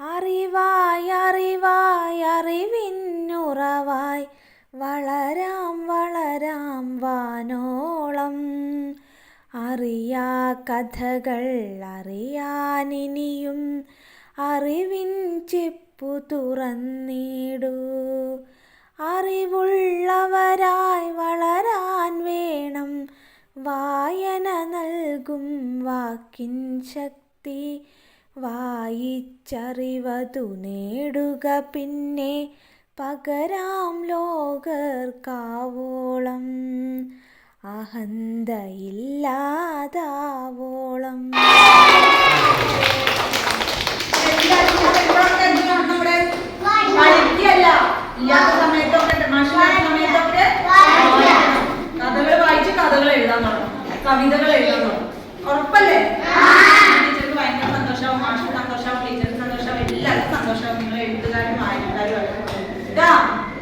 അറിവായി അറിവായി അറിവിന്നുറവായി വളരാം വളരാം വാനോളം. അറിയാ കഥകൾ അറിയാനിനിയും അറിവിൻ ചെപ്പു തുറന്നിടൂ. അറിവുള്ളവരായി വളരാൻ വേണം വായന നൽകും വാക്കിൻ ശക്തി. വായിച്ചറിവതു നേടുക പിന്നെ പകരാം ലോകർക്കാവോളം. അഹന്തയില്ലാതാവോളം. കഥകൾ വായിച്ച് കഥകൾ എഴുതാൻ തുടങ്ങും. കവിതകൾ എഴുതാൻ തുടങ്ങും. ഉറപ്പല്ലേ? 妈呀你在干